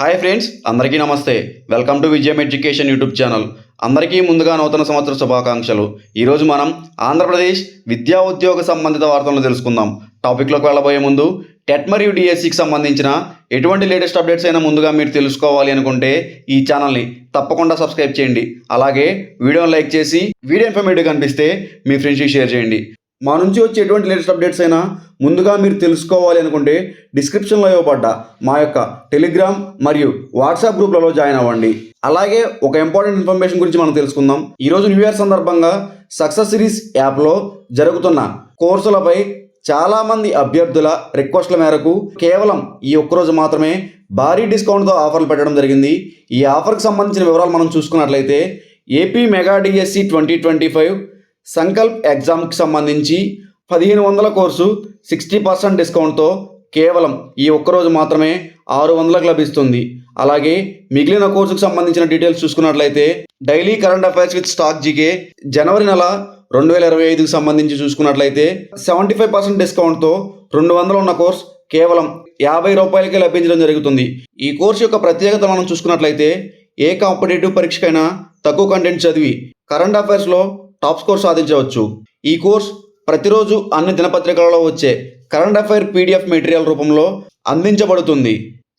Hi friends అందరికీ నమస్తే. Welcome to Vijayam education YouTube channel. అందరికీ ముందుగా నూతన సంవత్సర శుభాకాంక్షలు. ఈరోజు మనం ఆంధ్రప్రదేశ్ విద్యా ఉద్యోగ సంబంధిత వార్తలను తెలుసుకుందాం. టాపిక్లోకి వెళ్ళబోయే ముందు టెట్ మరియు డిఎస్సికి సంబంధించిన ఎటువంటి లేటెస్ట్ అప్డేట్స్ అయినా ముందుగా మీరు తెలుసుకోవాలి అనుకుంటే ఈ ఛానల్ని తప్పకుండా సబ్స్క్రైబ్ చేయండి. అలాగే వీడియోని లైక్ చేసి వీడియో ఇన్ఫర్మేటివ్ కనిపిస్తే మీ ఫ్రెండ్స్కి షేర్ చేయండి. మా నుంచి వచ్చే ఎటువంటి లేటెస్ట్ అప్డేట్స్ అయినా ముందుగా మీరు తెలుసుకోవాలి అనుకుంటే డిస్క్రిప్షన్లో ఇవ్వబడ్డ మా యొక్క టెలిగ్రామ్ మరియు వాట్సాప్ గ్రూప్లలో జాయిన్ అవ్వండి. అలాగే ఒక ఇంపార్టెంట్ ఇన్ఫర్మేషన్ గురించి మనం తెలుసుకుందాం. ఈరోజు న్యూ ఇయర్ సందర్భంగా సక్సెస్ సిరీస్ యాప్లో జరుగుతున్న కోర్సులపై చాలామంది అభ్యర్థుల రిక్వెస్ట్ల మేరకు కేవలం ఈ ఒక్కరోజు మాత్రమే భారీ డిస్కౌంట్తో ఆఫర్లు పెట్టడం జరిగింది. ఈ ఆఫర్కి సంబంధించిన వివరాలు మనం చూసుకున్నట్లయితే AP mega DSC twenty twenty five Sankalp ఎగ్జామ్కి సంబంధించి పదిహేను వందల కోర్సు సిక్స్టీ పర్సెంట్ డిస్కౌంట్తో కేవలం ఈ ఒక్కరోజు మాత్రమే ఆరు వందలకు లభిస్తుంది. అలాగే మిగిలిన కోర్సుకు సంబంధించిన డీటెయిల్స్ చూసుకున్నట్లయితే daily current affairs with stack GK జనవరి నెల రెండు వేల ఇరవై ఐదుకి సంబంధించి చూసుకున్నట్లయితే సెవెంటీ ఫైవ్ పర్సెంట్ డిస్కౌంట్తో రెండు వందలు ఉన్న కోర్స్ కేవలం యాభై రూపాయలకే లభించడం జరుగుతుంది. ఈ కోర్సు యొక్క ప్రత్యేకత మనం చూసుకున్నట్లయితే ఏ కాంపిటేటివ్ పరీక్షకైనా తక్కువ కంటెంట్ చదివి కరెంట్ అఫైర్స్లో టాప్ స్కోర్ సాధించవచ్చు. ఈ కోర్స్ ప్రతిరోజు అన్ని దినపత్రికలలో వచ్చే కరెంట్ అఫైర్ పీడిఎఫ్ మెటీరియల్ రూపంలో అందించబడుతుంది.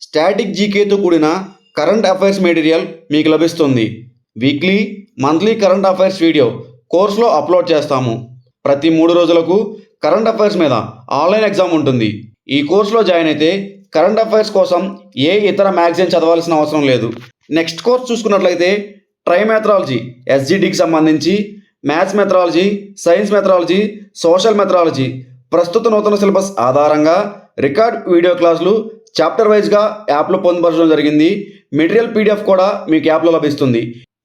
స్టాటిక్ జీకేతో కూడిన కరెంట్ అఫైర్స్ మెటీరియల్ మీకు లభిస్తుంది. Weekly monthly current affairs video కోర్సులో అప్లోడ్ చేస్తాము. ప్రతి మూడు రోజులకు కరెంట్ అఫైర్స్ మీద ఆన్లైన్ ఎగ్జామ్ ఉంటుంది. ఈ కోర్సులో జాయిన్ అయితే కరెంట్ అఫైర్స్ కోసం ఏ ఇతర మ్యాగజైన్ చదవాల్సిన అవసరం లేదు. నెక్స్ట్ కోర్స్ చూసుకున్నట్లయితే ట్రైమెథరాలజీ ఎస్జిడికి సంబంధించి maths methodology science methodology social methodology. ప్రస్తుత నూతన సిలబస్ ఆధారంగా రికార్డ్ వీడియో క్లాసులు చాప్టర్ వైజ్గా యాప్లో పొందుపరచడం జరిగింది. మెటీరియల్ పీడిఎఫ్ కూడా మీకు యాప్లో లభిస్తుంది.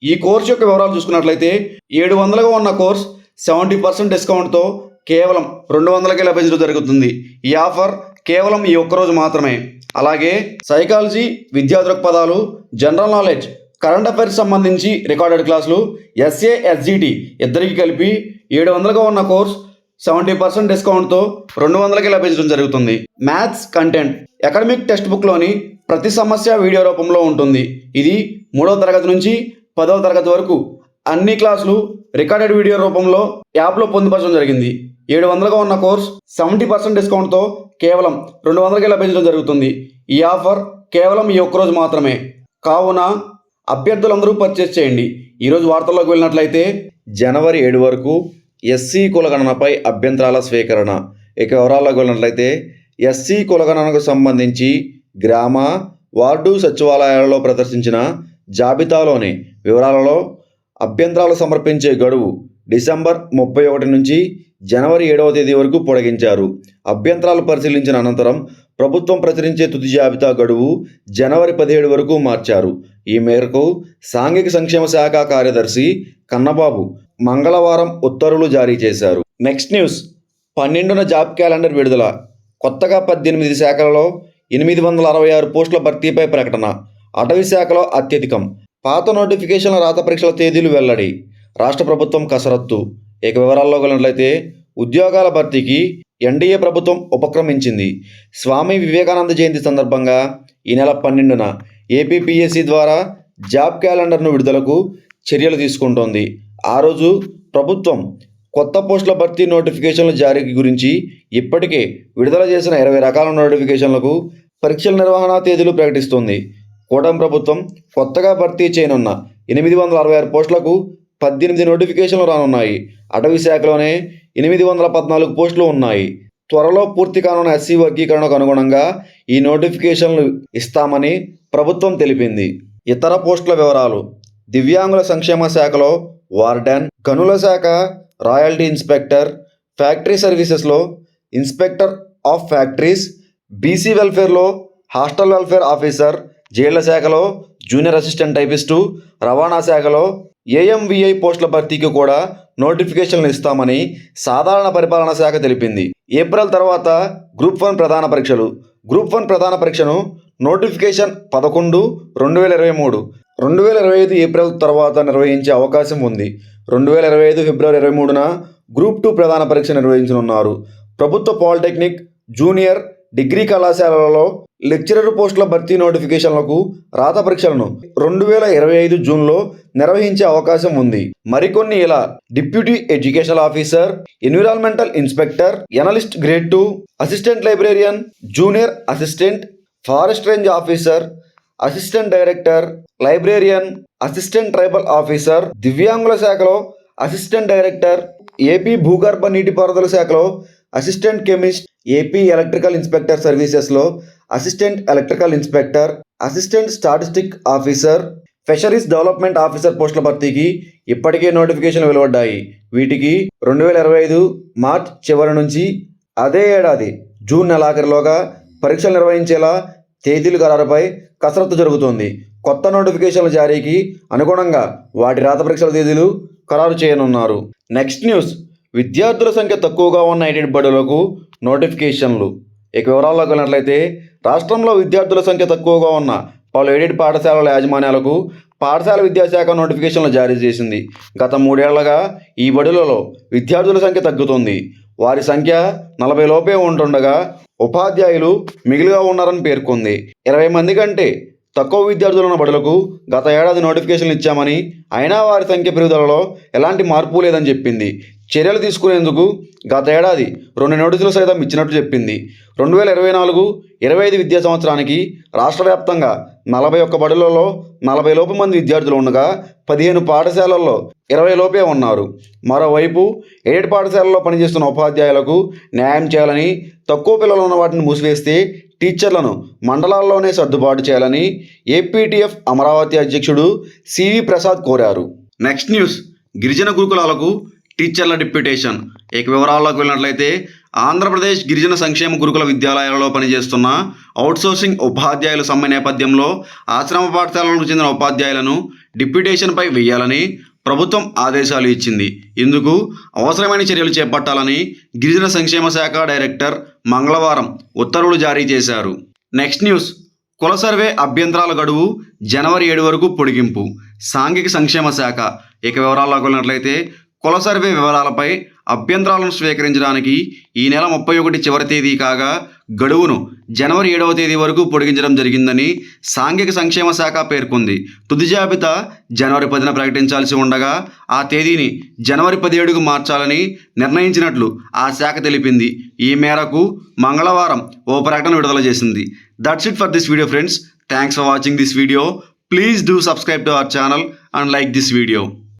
ఈ కోర్స్ యొక్క వివరాలు చూసుకున్నట్లయితే ఏడు వందలుగా ఉన్న కోర్స్ సెవెంటీ పర్సెంట్ డిస్కౌంట్తో కేవలం రెండు వందలకే లభించడం జరుగుతుంది. ఈ ఆఫర్ కేవలం ఈ ఒక్కరోజు మాత్రమే. అలాగే సైకాలజీ విద్యా దృక్పథాలు జనరల్ నాలెడ్జ్ కరెంట్ అఫైర్స్ సంబంధించి రికార్డెడ్ క్లాసులు ఎస్ఏ ఎస్జిటి ఇద్దరికి కలిపి ఏడు వందలుగా ఉన్న కోర్స్ సెవెంటీ పర్సెంట్ డిస్కౌంట్తో రెండు వందలకి లభించడం జరుగుతుంది. మ్యాథ్స్ కంటెంట్ అకాడమిక్ టెక్స్ట్ బుక్లోని ప్రతి సమస్య వీడియో రూపంలో ఉంటుంది. ఇది మూడవ తరగతి నుంచి పదవ తరగతి వరకు అన్ని క్లాసులు రికార్డెడ్ వీడియో రూపంలో యాప్లో పొందుపరచడం జరిగింది. ఏడు వందలుగా ఉన్న కోర్స్ సెవెంటీ పర్సెంట్ డిస్కౌంట్తో కేవలం రెండు వందలకి లభించడం జరుగుతుంది. ఈ ఆఫర్ కేవలం ఈ ఒక్కరోజు మాత్రమే. కావున అభ్యర్థులందరూ పర్చేస్ చేయండి. ఈరోజు వార్తల్లోకి వెళ్ళినట్లయితే జనవరి ఏడు వరకు ఎస్సీ కులగణనపై అభ్యంతరాల స్వీకరణ. ఇక వివరాల్లోకి వెళ్ళినట్లయితే ఎస్సీ కులగణనకు సంబంధించి గ్రామ వార్డు సచివాలయాలలో ప్రదర్శించిన జాబితాలోని వివరాలలో అభ్యంతరాలు సమర్పించే గడువు డిసెంబర్ ముప్పై ఒకటి నుంచి జనవరి ఏడవ తేదీ వరకు పొడిగించారు. అభ్యంతరాలు పరిశీలించిన అనంతరం ప్రభుత్వం ప్రచురించే తుది జాబితా గడువు జనవరి పదిహేడు వరకు మార్చారు. ఈ మేరకు సాంఘిక సంక్షేమ శాఖ కార్యదర్శి కన్నబాబు మంగళవారం ఉత్తర్వులు జారీ చేశారు. Next news. పన్నెండున జాబ్ క్యాలెండర్ విడుదల. కొత్తగా పద్దెనిమిది శాఖలలో ఎనిమిది వందల అరవై ఆరు పోస్టుల భర్తీపై ప్రకటన. అటవీ శాఖలో అత్యధికం. పాత నోటిఫికేషన్ల రాత పరీక్షల తేదీలు వెల్లడి. రాష్ట్ర ప్రభుత్వం కసరత్తు. ఇక వివరాల్లో వెళ్ళినట్లయితే ఉద్యోగాల భర్తీకి ఎన్డీఏ ప్రభుత్వం ఉపక్రమించింది. స్వామి వివేకానంద జయంతి సందర్భంగా ఈ నెల పన్నెండున ఏపీపీఎస్సీ ద్వారా జాబ్ క్యాలెండర్ను విడుదలకు చర్యలు తీసుకుంటోంది. ఆ రోజు ప్రభుత్వం కొత్త పోస్టుల భర్తీ నోటిఫికేషన్ల జారీ గురించి ఇప్పటికే విడుదల చేసిన ఇరవై రకాల నోటిఫికేషన్లకు పరీక్షల నిర్వహణ తేదీలు ప్రకటిస్తుంది. కూటమి ప్రభుత్వం కొత్తగా భర్తీ చేయనున్న ఎనిమిది వందల అరవై ఆరు పోస్టులకు పద్దెనిమిది నోటిఫికేషన్లు రానున్నాయి. అటవీ శాఖలోనే ఎనిమిది వందల పద్నాలుగు పోస్టులు ఉన్నాయి. త్వరలో పూర్తి కానున్న ఎస్సీ వర్గీకరణకు అనుగుణంగా ఈ నోటిఫికేషన్లు ఇస్తామని ప్రభుత్వం తెలిపింది. ఇతర పోస్టుల వివరాలు. దివ్యాంగుల సంక్షేమ శాఖలో వార్డెన్ గనుల శాఖ రాయల్టీ ఇన్స్పెక్టర్ ఫ్యాక్టరీ సర్వీసెస్లో ఇన్స్పెక్టర్ ఆఫ్ ఫ్యాక్టరీస్ బీసీ వెల్ఫేర్లో హాస్టల్ వెల్ఫేర్ ఆఫీసర్ జైళ్ళ శాఖలో జూనియర్ అసిస్టెంట్ టైపిస్టు రవాణా శాఖలో ఏఎంవిఐ పోస్టుల భర్తీకి కూడా నోటిఫికేషన్లు ఇస్తామని సాధారణ పరిపాలనా శాఖ తెలిపింది. ఏప్రిల్ తర్వాత గ్రూప్ వన్ ప్రధాన పరీక్షలు. గ్రూప్ వన్ ప్రధాన పరీక్షను నోటిఫికేషన్ పదకొండు రెండు వేల ఇరవై మూడు. రెండు వేల ఇరవై ఐదు ఏప్రిల్ తర్వాత నిర్వహించే అవకాశం ఉంది. రెండు వేల ఇరవై ఐదు ఫిబ్రవరి ఇరవై మూడున గ్రూప్ టూ ప్రధాన పరీక్ష నిర్వహించనున్నారు. ప్రభుత్వ పాలిటెక్నిక్ జూనియర్ డిగ్రీ కళాశాలలలో లెక్చరర్ పోస్టుల భర్తీ నోటిఫికేషన్లకు రాత పరీక్షలను రెండు వేల ఇరవై ఐదు జూన్లో నిర్వహించే అవకాశం ఉంది. మరికొన్ని ఇలా deputy educational officer environmental inspector analyst grade two assistant librarian junior assistant forest range officer assistant director librarian assistant tribal officer దివ్యాంగుల శాఖలో అసిస్టెంట్ డైరెక్టర్ ఏపీ భూగర్భ నీటిపారుదల శాఖలో assistant chemist AP electrical inspector సర్వీసెస్లో assistant electrical inspector assistant statistic officer fisheries development officer పోస్టుల భర్తీకి ఇప్పటికే notification వెలువడ్డాయి. వీటికి రెండు వేల ఇరవై ఐదు మార్చ్ చివరి నుంచి అదే ఏడాది జూన్ నెలాఖరులోగా పరీక్షలు నిర్వహించేలా తేదీలు ఖరారుపై కసరత్తు జరుగుతోంది. కొత్త నోటిఫికేషన్ల జారీకి అనుగుణంగా వాటి రాత పరీక్షల తేదీలు ఖరారు చేయనున్నారు. Next news. విద్యార్థుల సంఖ్య తక్కువగా ఉన్న ఎయిడెడ్ బడులకు నోటిఫికేషన్లు. ఇక వివరాల్లోకి వెళ్ళినట్లయితే రాష్ట్రంలో విద్యార్థుల సంఖ్య తక్కువగా ఉన్న పలు ఎయిడెడ్ పాఠశాలల యాజమాన్యాలకు పాఠశాల విద్యాశాఖ నోటిఫికేషన్లు జారీ చేసింది. గత మూడేళ్ళుగా ఈ బడులలో విద్యార్థుల సంఖ్య తగ్గుతుంది. వారి సంఖ్య నలభై లోపే ఉంటుండగా ఉపాధ్యాయులు మిగిలిగా ఉన్నారని పేర్కొంది. ఇరవై మంది కంటే తక్కువ విద్యార్థులున్న బడులకు గత ఏడాది నోటిఫికేషన్లు ఇచ్చామని అయినా వారి సంఖ్య పెరుగుదలలో ఎలాంటి మార్పు లేదని చెప్పింది. చర్యలు తీసుకునేందుకు గత ఏడాది రెండు నోటీసులు సైతం ఇచ్చినట్టు చెప్పింది. రెండు వేల ఇరవై నాలుగు ఇరవై ఐదు విద్యా సంవత్సరానికి రాష్ట్ర వ్యాప్తంగా నలభై ఒక్క బడులలో నలభై లోపు మంది విద్యార్థులు ఉండగా పదిహేను పాఠశాలల్లో ఇరవై లోపే ఉన్నారు. మరోవైపు ఏడు పాఠశాలలో పనిచేస్తున్న ఉపాధ్యాయులకు న్యాయం చేయాలని తక్కువ పిల్లలు ఉన్న వాటిని మూసివేస్తే టీచర్లను మండలాల్లోనే సర్దుబాటు చేయాలని ఏపీటీఎఫ్ అమరావతి అధ్యక్షుడు సివి ప్రసాద్ కోరారు. Next news. గిరిజన గురుకులాలకు టీచర్ల డిప్యూటేషన్. ఇక వివరాల్లోకి వెళ్ళినట్లయితే ఆంధ్రప్రదేశ్ గిరిజన సంక్షేమ గురుకుల విద్యాలయాలలో పనిచేస్తున్న అవుట్సోర్సింగ్ ఉపాధ్యాయుల సమ్మె నేపథ్యంలో ఆశ్రమ పాఠశాలలకు చెందిన ఉపాధ్యాయులను డిప్యూటేషన్పై వేయాలని ప్రభుత్వం ఆదేశాలు ఇచ్చింది. ఇందుకు అవసరమైన చర్యలు చేపట్టాలని గిరిజన సంక్షేమ శాఖ డైరెక్టర్ మంగళవారం ఉత్తర్వులు జారీ చేశారు. Next news. కుల సర్వే అభ్యంతరాల గడువు జనవరి ఏడు వరకు పొడిగింపు. సాంఘిక సంక్షేమ శాఖ. ఇక వివరాల్లోకి వెళ్ళినట్లయితే కుల సర్వే వివరాలపై అభ్యంతరాలను స్వీకరించడానికి ఈ నెల ముప్పై ఒకటి చివరి తేదీ కాగా గడువును జనవరి ఏడవ తేదీ వరకు పొడిగించడం జరిగిందని సాంఘిక సంక్షేమ శాఖ పేర్కొంది. తుది జాబితా జనవరి పదిన ప్రకటించాల్సి ఉండగా ఆ తేదీని జనవరి పదిహేడుకు మార్చాలని నిర్ణయించినట్లు ఆ శాఖ తెలిపింది. ఈ మేరకు మంగళవారం ఓ ప్రకటన విడుదల చేసింది. That's it for this video friends thanks for watching this video please do subscribe to our channel and like this video